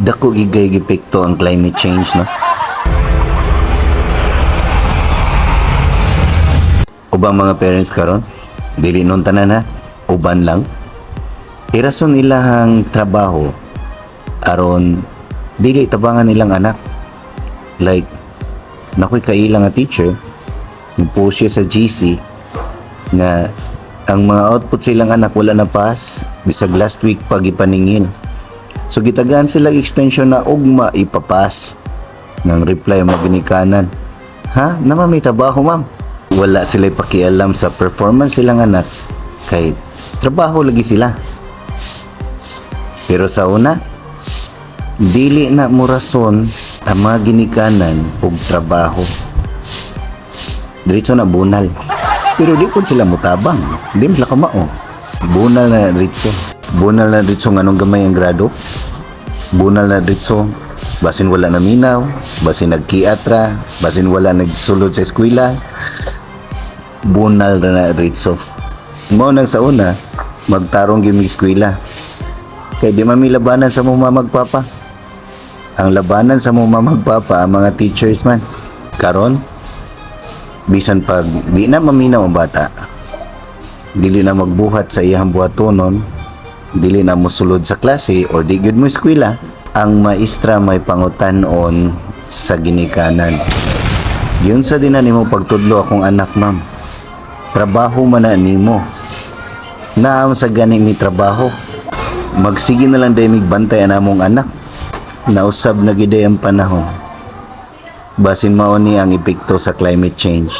Dako gigay gipekto ang climate change no. Ubang mga parents karon, dili nun tanan ha, uban lang. Irason ilahang trabaho aron dili tabangan nilang anak. Like nakoy kailang nga teacher, nagpost siya sa GC na ang mga output silang anak wala na pass bisag last week pag ipaningil. So gitagaan sila extension na ugma ipapas ng reply mo ginikanan. Ha? Naman may trabaho ma'am. Wala sila pakialam sa performance silang anak kay trabaho lagi sila. Pero sa una, dili na mo rason ang mga ginikanan og trabaho. Diretso na bunal. Pero di po sila mutabang. Di sila kamao. Bunal na diretso. Bunal na diretso nga nung gamay ang grado. Bunal na diretso. Basin wala na minaw. Basin nagkiatra. Basin wala nagsulod sa eskwela. Bunal na diretso. Mo nang sa una, magtarong gyud eskwela. Kay di man labanan sa mga magpapa. Ang labanan sa mga magpapa ang mga teachers man. Karon, bisan pag di na maminaw ang bata dili na magbuhat sa iyang buhatonon dili na mosulod sa klase or di gyud mo eskwela. Ang maestra may pangutanon sa ginikanan. Yun sa din nimo pagtudlo akong anak ma'am. Trabaho man na nimo. Naam sa gani ni trabaho. Magsige na lang dahil migbantay anamong anak. Nausab na giday ang panahon. Basin mao ni ang epekto sa climate change